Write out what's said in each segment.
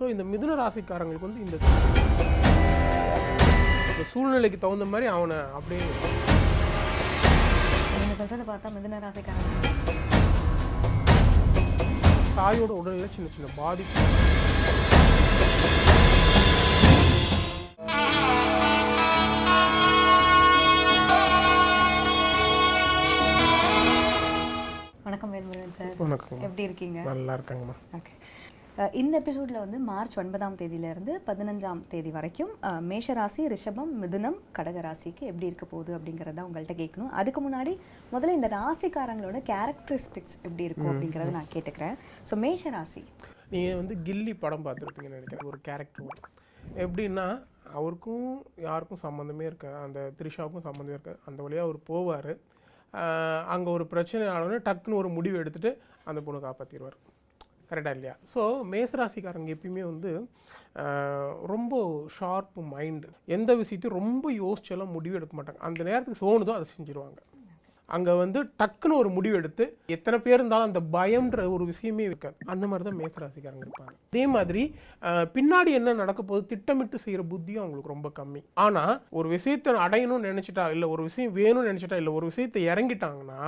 So இந்த மிதுன ராசிக்காரங்களுக்கு வந்து இந்த சூழ்நிலைக்கு தகுந்த மாதிரி அவனை அப்படியே நீங்க சொல்றதை பார்த்தா மிதுன ராசிக்காரங்க. தாயோட உடலில் சின்ன சின்ன பாதிப்பு. வணக்கம் வேல்முருகன் சார். வணக்கம். எப்படி இருக்கீங்க? நல்லா இருக்காங்கம்மா. ஓகே. இந்த எபிசோடில் வந்து மார்ச் ஒன்பதாம் தேதியிலேருந்து பதினஞ்சாம் தேதி வரைக்கும் மேஷராசி ரிஷபம் மிதுனம் கடக ராசிக்கு எப்படி இருக்க போகுது அப்படிங்கிறத உங்கள்கிட்ட கேட்கணும். அதுக்கு முன்னாடி முதல்ல இந்த ராசிக்காரங்களோட கேரக்டரிஸ்டிக்ஸ் எப்படி இருக்கும் அப்படிங்கிறத நான் கேட்டுக்கிறேன். ஸோ மேஷ ராசி நீங்கள் வந்து கில்லி படம் பார்த்துருப்பீங்கன்னு நினைக்கிறேன் ஒரு கேரக்டர் எப்படின்னா அவருக்கும் யாருக்கும் சம்மந்தமே இருக்க அந்த த்ரிஷாவுக்கும் சம்மந்தமே இருக்க அந்த வழியாக அவர் போவார். அங்கே ஒரு பிரச்சனை ஆனோடனே டக்குன்னு ஒரு முடிவு எடுத்துட்டு அந்த பொண்ணை காப்பாற்றிடுவார் கரெக்டாக இல்லையா? ஸோ மேசராசிக்காரங்க எப்பயுமே வந்து ரொம்ப ஷார்ப்பு மைண்டு எந்த விஷயத்தையும் ரொம்ப யோசிச்செல்லாம் முடிவு எடுக்க மாட்டாங்க. அந்த நேரத்துக்கு தோணுதோ அதை செஞ்சுருவாங்க. அங்கே வந்து டக்குன்னு ஒரு முடிவு எடுத்து எத்தனை பேர் இருந்தாலும் அந்த பயம்ன்ற ஒரு விஷயமே இருக்காது அந்த மாதிரி தான் மேசராசிக்காரங்க இருப்பாங்க. அதே மாதிரி பின்னாடி என்ன நடக்க போது திட்டமிட்டு செய்கிற புத்தியும் அவங்களுக்கு ரொம்ப கம்மி. ஆனால் ஒரு விஷயத்தை அடையணும்னு நினச்சிட்டா இல்லை ஒரு விஷயம் வேணும்னு நினச்சிட்டா இல்லை ஒரு விஷயத்தை இறங்கிட்டாங்கன்னா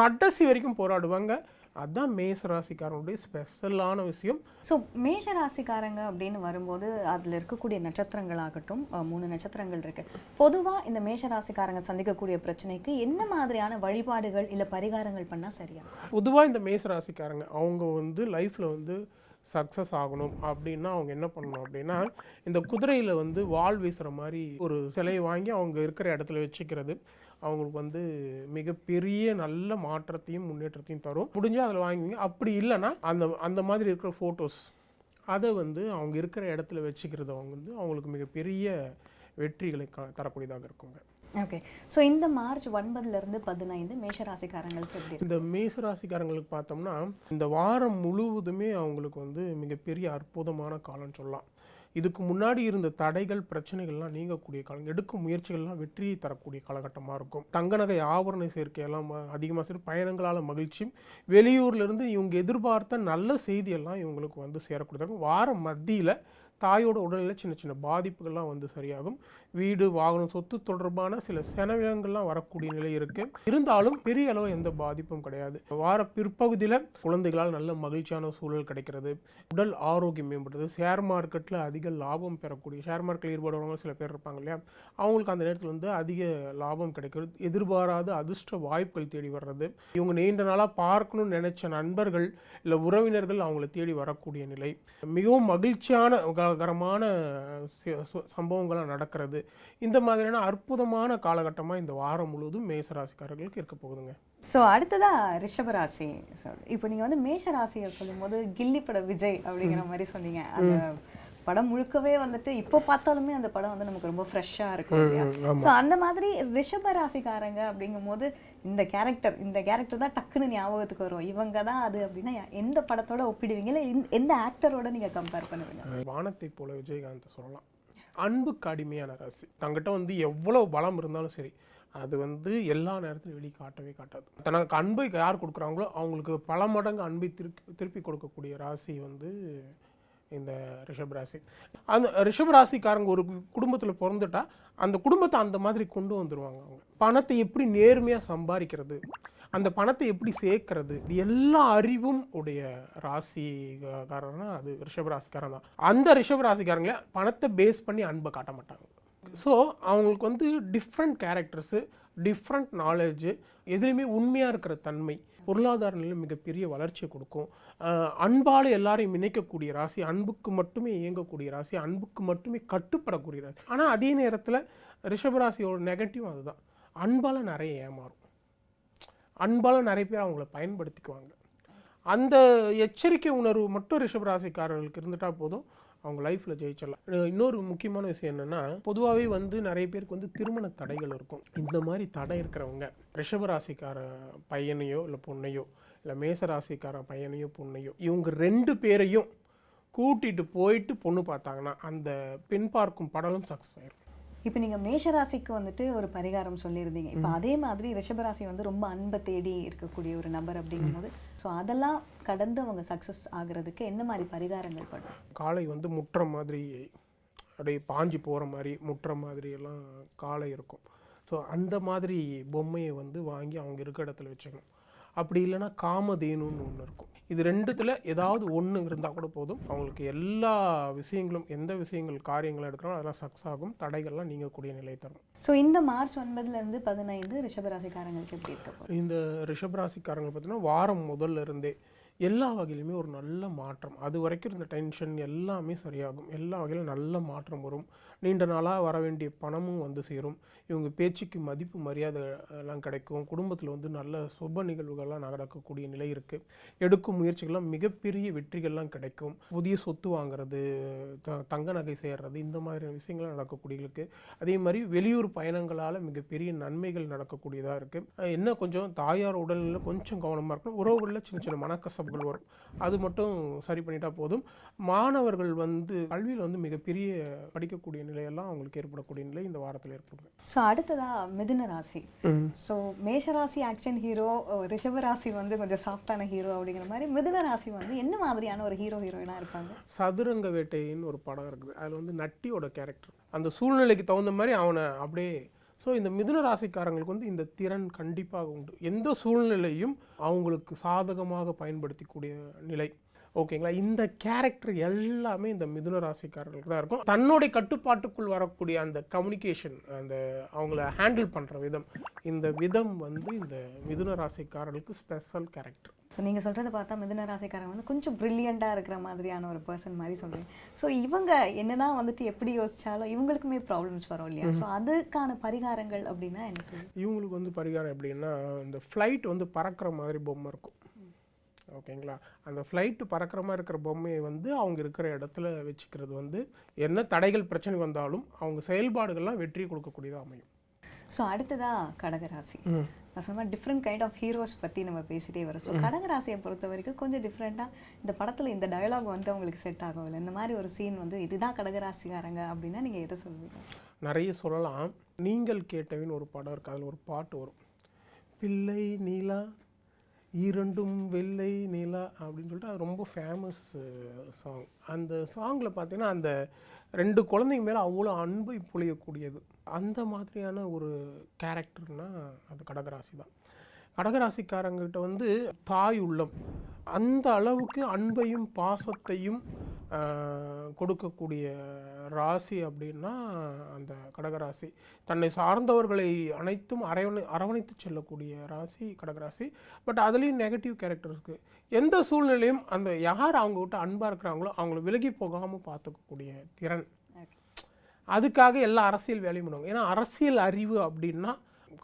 கடைசி வரைக்கும் போராடுவாங்க. அதுதான் மேசராசிக்காரனுடைய ஸ்பெஷலான விஷயம். ஸோ மேஷ ராசிக்காரங்க அப்படின்னு வரும்போது அதில் இருக்கக்கூடிய நட்சத்திரங்களாகட்டும் அஹ், மூணு நட்சத்திரங்கள் இருக்கு. பொதுவாக இந்த மேஷ ராசிக்காரங்க சந்திக்கக்கூடிய பிரச்சனைக்கு என்ன மாதிரியான வழிபாடுகள் இல்லை பரிகாரங்கள் பண்ணால் சரியா? பொதுவாக இந்த மேசராசிக்காரங்க அவங்க வந்து லைஃப்பில் வந்து சக்ஸஸ் ஆகணும் அப்படின்னா அவங்க என்ன பண்ணணும் அப்படின்னா இந்த குதிரையில் வந்து வால் வீசுகிற மாதிரி ஒரு சிலையை வாங்கி அவங்க இருக்கிற இடத்துல வச்சுக்கிறது. அவங்களுக்கு வந்து மிகப்பெரிய நல்ல மாற்றத்தையும் முன்னேற்றத்தையும் தரும். முடிஞ்சால் அதில் வாங்குவீங்க அப்படி இல்லைன்னா அந்த அந்த மாதிரி இருக்கிற ஃபோட்டோஸ் அதை வந்து அவங்க இருக்கிற இடத்துல வச்சுக்கிறது அவங்க வந்து அவங்களுக்கு மிகப்பெரிய வெற்றிகளை தரக்கூடியதாக இருக்குங்க. ஓகே ஸோ இந்த மார்ச் ஒன்பதுல இருந்து பதினைந்து மேஷ ராசிக்காரங்களுக்கு எப்படி இந்த மேசராசிக்காரங்களுக்கு பார்த்தோம்னா இந்த வாரம் முழுவதுமே அவங்களுக்கு வந்து மிகப்பெரிய அற்புதமான காலம்னு சொல்லலாம். இதுக்கு முன்னாடி இருந்த தடைகள் பிரச்சனைகள்லாம் நீங்கக்கூடிய காலம் எடுக்கும் முயற்சிகள்லாம் வெற்றியை தரக்கூடிய காலகட்டமாக இருக்கும். தங்க நகை ஆவரண சேர்க்கையெல்லாம் அதிகமாக சரி பயணங்களால் மகிழ்ச்சியும் வெளியூர்லேருந்து இவங்க எதிர்பார்த்த நல்ல செய்தியெல்லாம் இவங்களுக்கு வந்து சேரக்கூடியதாக வாரம் மத்தியில் தாயோட உடலில் சின்ன சின்ன பாதிப்புகள்லாம் வந்து சரியாகும். வீடு வாகனம் சொத்து தொடர்பான சில செலவினங்கள்லாம் வரக்கூடிய நிலை இருக்குது இருந்தாலும் பெரிய அளவு எந்த பாதிப்பும் கிடையாது. வார பிற்பகுதியில் குழந்தைகளால் நல்ல மகிழ்ச்சியான சூழல் கிடைக்கிறது. உடல் ஆரோக்கியம் மேம்படுது. ஷேர் மார்க்கெட்டில் அதிக லாபம் பெறக்கூடிய ஷேர் மார்க்கெட்டில் ஈடுபடுறவங்க சில பேர் இருப்பாங்க இல்லையா? அவங்களுக்கு அந்த நேரத்தில் வந்து அதிக லாபம் கிடைக்கிறது. எதிர்பாராத அதிர்ஷ்ட வாய்ப்புகள் தேடி வர்றது. இவங்க நீண்ட நாளாக பார்க்கணும்னு நினைச்ச நண்பர்கள் இல்லை உறவினர்கள் அவங்கள தேடி வரக்கூடிய நிலை. மிகவும் மகிழ்ச்சியான க- கரமான சி- சு- சம்பவங்கள்லாம் நடக்கிறது. இந்த மாதிரியான அற்புதமான காலகட்டமாக இந்த வாரம் முழுவதும் மேசராசிக்காரர்களுக்கு இருக்க போகுதுங்க. ஸோ அடுத்ததா ரிஷப ராசி சார் இப்போ நீங்க வந்து மேஷ ராசியை சொல்லும்போது கில்லி பட விஜய் அப்படிங்கிற மாதிரி சொன்னீங்க. அந்த படம் முழுக்கவே வந்துட்டு இப்போ பார்த்தாலுமே அந்த படம் வந்து நமக்கு ரொம்ப ஃப்ரெஷ்ஷாக இருக்கும் இல்லையா. ஸோ அந்த மாதிரி ரிஷப ராசிக்காரங்க அப்படிங்கும்போது இந்த கேரக்டர் இந்த கேரக்டர் தான் டக்குன்னு ஞாபகத்துக்கு வரும். இவங்க தான் அது அப்படின்னா எந்த படத்தோட ஒப்பிடுவீங்க? இல்லை எந்த ஆக்டரோட நீங்க கம்பேர் பண்ணுவீங்க? வானத்தை போல விஜயகாந்த் சொல்லலாம். அன்புக்கு அடிமையான ராசி. தங்கிட்ட வந்து எவ்வளவு பலம் இருந்தாலும் சரி அது வந்து எல்லா நேரத்திலும் வெளியே காட்டவே காட்டாது. தனக்கு அன்பை யார் கொடுக்குறாங்களோ அவங்களுக்கு பல மடங்கு அன்பை திருப்பி திருப்பி கொடுக்கக்கூடிய ராசி வந்து இந்த ரிஷப் ராசி. அந்த ரிஷப் ராசிக்காரங்க ஒரு குடும்பத்தில் பிறந்துட்டா அந்த குடும்பத்தை அந்த மாதிரி கொண்டு வந்துடுவாங்க அவங்க. பணத்தை எப்படி நேர்மையாக சம்பாதிக்கிறது அந்த பணத்தை எப்படி சேர்க்கறது இது எல்லா அறிவும் உடைய ராசிக்காரன்னா அது ரிஷப் ராசிக்காரன் தான். அந்த ரிஷப் ராசிக்காரங்கள பணத்தை பேஸ் பண்ணி அன்பை காட்ட மாட்டாங்க. ஸோ அவங்களுக்கு வந்து டிஃப்ரெண்ட் கேரக்டர்ஸு டிஃப்ரெண்ட் நாலேஜு எதுலேயுமே உண்மையாக இருக்கிற தன்மை பொருளாதார நிலை மிகப்பெரிய வளர்ச்சியை கொடுக்கும். அன்பால் எல்லாரையும் இணைக்கக்கூடிய ராசி அன்புக்கு மட்டுமே இயங்கக்கூடிய ராசி அன்புக்கு மட்டுமே கட்டுப்படக்கூடிய ராசி. ஆனால் அதே நேரத்தில் ரிஷபராசியோட நெகட்டிவ் அதுதான். அன்பால் நிறைய ஏமாறும். அன்பால் நிறைய பேர் அவங்கள பயன்படுத்திக்குவாங்க. அந்த எச்சரிக்கை உணர்வு மட்டும் ரிஷபராசிக்காரர்களுக்கு இருந்துட்டால் போதும். அவங்க லைஃப்பில் ஜெயிச்சிடலாம். இன்னொரு முக்கியமான விஷயம் என்னென்னா பொதுவாகவே வந்து நிறைய பேருக்கு வந்து திருமண தடைகள் இருக்கும். இந்த மாதிரி தடை இருக்கிறவங்க ரிஷபராசிக்கார பையனையோ இல்லை பொண்ணையோ இல்லை மேசராசிக்கார பையனையோ பொண்ணையோ இவங்க ரெண்டு பேரையும் கூட்டிகிட்டு போயிட்டு பொண்ணு பார்த்தாங்கன்னா அந்த பெண் பார்க்கும் படலும் சக்ஸஸ் ஆயிரும். இப்போ நீங்கள் மேஷராசிக்கு வந்துட்டு ஒரு பரிகாரம் சொல்லியிருந்தீங்க. இப்போ அதே மாதிரி ரிஷபராசி வந்து ரொம்ப அன்பை தேடி இருக்கக்கூடிய ஒரு நபர் அப்படிங்கும்போது ஸோ அதெல்லாம் கடந்து அவங்க சக்ஸஸ் ஆகுறதுக்கு என்ன மாதிரி பரிகாரங்கள் பண்ணும் காளை வந்து முட்டுற மாதிரி அப்படியே பாஞ்சு போகிற மாதிரி முட்டுற மாதிரி எல்லாம் காளை இருக்கும். ஸோ அந்த மாதிரி பொம்மையை வந்து வாங்கி அவங்க இருக்க இடத்துல வச்சுக்கணும். அப்படி இல்லைன்னா காமதேனுன்னு ஒன்று இருக்கும். இது ரெண்டுத்தில் ஏதாவது ஒன்று இருந்தால் கூட போதும். அவங்களுக்கு எல்லா விஷயங்களும் எந்த விஷயங்கள் காரியங்கள் எடுக்கிறோம் அதெல்லாம் சக்ஸஸ் ஆகும். தடைகள்லாம் நீங்கக்கூடிய நிலை தரும். ஸோ இந்த மார்ச் ஒன்பதுல இருந்து பதினைந்து ரிஷபராசிக்காரங்களுக்கு எப்படி இருக்க இந்த ரிஷபராசிக்காரங்க பார்த்தீங்கன்னா வாரம் முதல்ல இருந்தே எல்லா வகையிலுமே ஒரு நல்ல மாற்றம். அது வரைக்கும் இருந்த டென்ஷன் எல்லாமே சரியாகும். எல்லா வகையிலும் நல்ல மாற்றம் வரும். நீண்ட நாளாக வர வேண்டிய பணமும் வந்து சேரும். இவங்க பேச்சுக்கு மதிப்பு மரியாதை எல்லாம் கிடைக்கும். குடும்பத்தில் வந்து நல்ல சுப நிகழ்வுகள்லாம் நடக்கக்கூடிய நிலை இருக்குது எடுக்கும் முயற்சிகள்லாம் மிகப்பெரிய வெற்றிகள்லாம் கிடைக்கும். புதிய சொத்து வாங்குறது த- தங்க நகை சேர்றது இந்த மாதிரியான விஷயங்கள்லாம் நடக்கக்கூடியவங்களுக்கு. அதே மாதிரி வெளியூர் பயணங்களால் மிகப்பெரிய நன்மைகள் நடக்கக்கூடியதாக இருக்குது என்ன கொஞ்சம் தாயார் உடல்நிலை கொஞ்சம் கவனமாக இருக்கணும். உறவுகளில் சின்ன சின்ன மனக்கசப்புகள் வரும். அது மட்டும் சரி பண்ணிட்டா போதும். மாணவர்கள் வந்து கல்வியில் வந்து மிகப்பெரிய படிக்கக்கூடிய நிலையெல்லாம் அவங்களுக்கு ஏற்படக்கூடிய நிலை இந்த வாரத்தில் ஏற்படும். ஸோ அடுத்ததா மிதுன ராசி. ஸோ மேஷராசி ஆக்ஷன் ஹீரோ ரிஷபராசி வந்து கொஞ்சம் சாஃப்டான ஹீரோ அப்படிங்கிற மாதிரி மிதுன ராசி வந்து என்ன மாதிரியான ஒரு ஹீரோ ஹீரோயினாக இருப்பாங்க? சதுரங்க வேட்டைன்னு ஒரு படம் இருக்குது. அதில் வந்து நட்டியோட கேரக்டர் அந்த சூழ்நிலைக்கு தகுந்த மாதிரி அவனை அப்படியே ஸோ இந்த மிதுன ராசிக்காரங்களுக்கு வந்து இந்த திறன் கண்டிப்பாக உண்டு. எந்த சூழ்நிலையும் அவங்களுக்கு சாதகமாக பயன்படுத்திக்கூடிய நிலை. ஓகேங்களா? இந்த கேரக்டர் எல்லாமே இந்த மிதுன ராசிக்காரர்களுக்கு தான் இருக்கும். தன்னுடைய கட்டுப்பாட்டுக்குள் வரக்கூடிய அந்த கம்யூனிகேஷன் அந்த அவங்கள ஹேண்டில் பண்ணுற விதம் இந்த விதம் வந்து இந்த மிதுன ராசிக்காரர்களுக்கு ஸ்பெஷல் கேரக்டர் ஸோ நீங்கள் சொல்கிறத பார்த்தா மிதுன ராசிக்காரங்க வந்து கொஞ்சம் ப்ரில்லியண்ட்டாக இருக்கிற மாதிரியான ஒரு பர்சன் மாதிரி சொல்கிறீங்க ஸோ இவங்க என்னதான் வந்துட்டு எப்படி யோசிச்சாலும் இவங்களுக்குமே ப்ராப்ளம்ஸ் வரும் இல்லையா? ஸோ அதுக்கான பரிகாரங்கள் அப்படின்னா என்ன சொல்லுங்க இவங்களுக்கு வந்து பரிகாரம் எப்படின்னா இந்த ஃப்ளைட் வந்து பறக்கிற மாதிரி பொம்மை இருக்கும். ஓகேங்களா? அந்த ஃப்ளைட்டு பறக்கிற மாதிரி இருக்கிற பொம்மையை வந்து அவங்க இருக்கிற இடத்துல வச்சுக்கிறது வந்து என்ன தடைகள் பிரச்சனை வந்தாலும் அவங்க செயல்பாடுகள்லாம் வெற்றி கொடுக்கக்கூடியதாக அமையும். ஸோ அடுத்ததா கடகராசி. நான் சொன்ன டிஃப்ரெண்ட் கைண்ட் ஆஃப் ஹீரோஸ் பற்றி நம்ம பேசிட்டே வரோம். ஸோ கடகராசியை பொறுத்த வரைக்கும் கொஞ்சம் டிஃப்ரெண்ட்டாக இந்த படத்தில் இந்த டயலாக் வந்து அவங்களுக்கு செட் ஆகவில்லை. இந்த மாதிரி ஒரு சீன் வந்து இதுதான் கடகராசிக்காரங்க அப்படின்னா நீங்கள் எதை சொல்லுவீங்க? நிறைய சொல்லலாம். நீங்கள் கேட்டவின் ஒரு படம் இருக்குது அதில் ஒரு பாட்டு வரும். பிள்ளை நீலா இரண்டும் வெள்ளை நிலா அப்படின்னு சொல்லிட்டு அது ரொம்ப ஃபேமஸ் சாங் அந்த சாங்கில் பார்த்தீங்கன்னா அந்த ரெண்டு குழந்தைங்க மேலே அவ்வளோ அன்பை பொழியக்கூடியது அந்த மாதிரியான ஒரு கேரக்டர்னா அது கடகராசி தான் கடகராசிக்காரங்கிட்ட வந்து தாய் உள்ளம். அந்த அளவுக்கு அன்பையும் பாசத்தையும் கொடுக்கக்கூடிய ராசி அப்படின்னா அந்த கடகராசி. தன்னை சார்ந்தவர்களை அனைத்தும் அரவணை அரவணைத்து செல்லக்கூடிய ராசி கடகராசி. பட் அதுலேயும் நெகட்டிவ் கேரக்டர் இருக்குது எந்த சூழ்நிலையும் அந்த யார் அவங்ககிட்ட அன்பாக இருக்கிறாங்களோ அவங்கள விலகி போகாமல் பார்த்துக்கக்கூடிய திறன். அதுக்காக எல்லா அரசியல் வேலையும் பண்ணுவாங்க. ஏன்னா அரசியல் அறிவு அப்படின்னா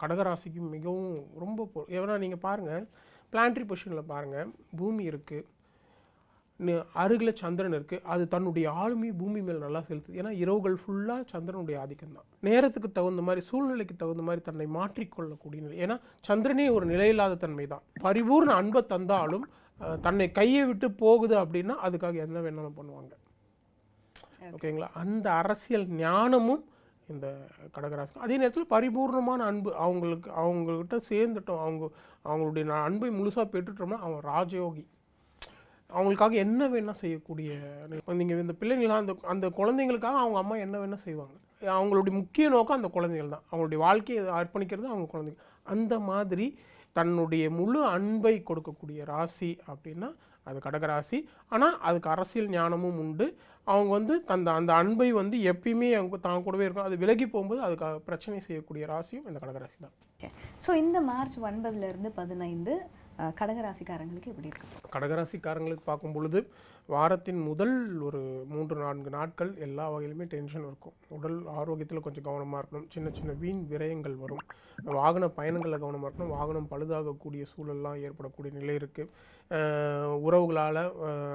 கடகராசிக்கு மிகவும் ரொம்ப ஏன்னா நீங்கள் பாருங்கள் பிளான்ட்ரி பொசிஷனில் பாருங்கள் பூமி இருக்குது அருகில் சந்திரன் இருக்குது அது தன்னுடைய ஆளுமை பூமி மேல் நல்லா செலுத்துது. ஏன்னா இரவுகள் ஃபுல்லாக சந்திரனுடைய ஆதிக்கம் தான். நேரத்துக்கு தகுந்த மாதிரி சூழ்நிலைக்கு தகுந்த மாதிரி தன்னை மாற்றிக்கொள்ளக்கூடிய நிலை. ஏன்னா சந்திரனே ஒரு நிலையில்லாத தன்மை தான். பரிபூர்ண அன்பை தந்தாலும் தன்னை கையை விட்டு போகுது அப்படின்னா அதுக்காக என்ன வேணாலும் பண்ணுவாங்க. ஓகேங்களா? அந்த அரசியல் ஞானமும் இந்த கடகராசி அதே நேரத்தில் பரிபூர்ணமான அன்பு. அவங்களுக்கு அவங்கக்கிட்ட சேர்ந்துட்டோம். அவங்க அவங்களுடைய அன்பை முழுசாக பெற்றுட்டோம்னா அவன் ராஜயோகி. அவங்களுக்காக என்ன வேணால் செய்யக்கூடிய நீங்கள் இந்த பிள்ளைங்களாம் அந்த அந்த குழந்தைங்களுக்காக அவங்க அம்மா என்ன வேணால் செய்வாங்க. அவங்களுடைய முக்கிய நோக்கம் அந்த குழந்தைகள் தான். அவங்களுடைய வாழ்க்கையை அர்ப்பணிக்கிறது அவங்க குழந்தைங்க அந்த மாதிரி தன்னுடைய முழு அன்பை கொடுக்கக்கூடிய ராசி அப்படின்னா அது கடகராசி ஆனால் அதுக்கு அரசியல் ஞானமும் உண்டு. அவங்க வந்து அந்த அந்த அன்பை வந்து எப்பயுமே அவங்க தான் கூடவே இருக்கும் அது விலகி போகும்போது அதுக்கு பிரச்சனை செய்யக்கூடிய ராசியும் இந்த கடகராசி தான். ஸோ இந்த மார்ச் ஒன்பதுலேருந்து பதினைந்து கடகராசிக்காரங்களுக்கு எப்படி இருக்கு? கடகராசிக்காரங்களுக்கு பார்க்கும் பொழுது வாரத்தின் முதல் ஒரு மூன்று நான்கு நாட்கள் எல்லா வகையிலுமே டென்ஷன் இருக்கும். உடல் ஆரோக்கியத்தில் கொஞ்சம் கவனமாக இருக்கணும். சின்ன சின்ன வீண் விரயங்கள் வரும். வாகன பயணங்களில் கவனமாக இருக்கணும். வாகனம் பழுதாகக்கூடிய சூழல்லாம் ஏற்படக்கூடிய நிலை இருக்குது உறவுகளால்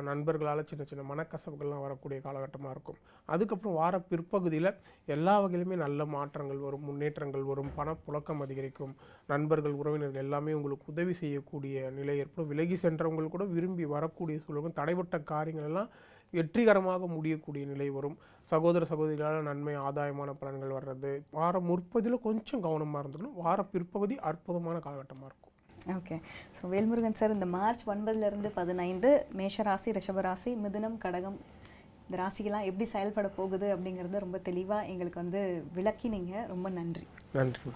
நண்பர்களால் சின்ன சின்ன மனக்கசப்புகள்லாம் வரக்கூடிய காலகட்டமாக இருக்கும். அதுக்கப்புறம் வார பிற்பகுதியில் எல்லா வகையிலுமே நல்ல மாற்றங்கள் வரும் முன்னேற்றங்கள் வரும் பணப்புழக்கம் அதிகரிக்கும். நண்பர்கள் உறவினர்கள் எல்லாமே உங்களுக்கு உதவி செய்யக்கூடிய நிலை ஏற்படும். விலகி சென்றவங்க கூட விரும்பி வரக்கூடிய சூழலும் தடைப்பட்ட காரியங்கள் எல்லாம் வெற்றிகரமாக முடியக்கூடிய நிலை வரும். சகோதர சகோதரிகளால் நன்மை ஆதாயமான பலன்கள் வர்றது வார முற்பதியில் கொஞ்சம் கவனமாக இருந்துக்கணும். வார பிற்பகுதி அற்புதமான காலகட்டமாக இருக்கும். ஓகே ஸோ வேல்முருகன் சார் இந்த மார்ச் ஒன்பதுலேருந்து பதினைந்து மேஷராசி ரிஷபராசி மிதுனம் கடகம் இந்த ராசிகளாம் எப்படி செயல்பட போகுது அப்படிங்கிறத ரொம்ப தெளிவாக எங்களுக்கு வந்து விளக்கினீங்க. ரொம்ப நன்றி. நன்றி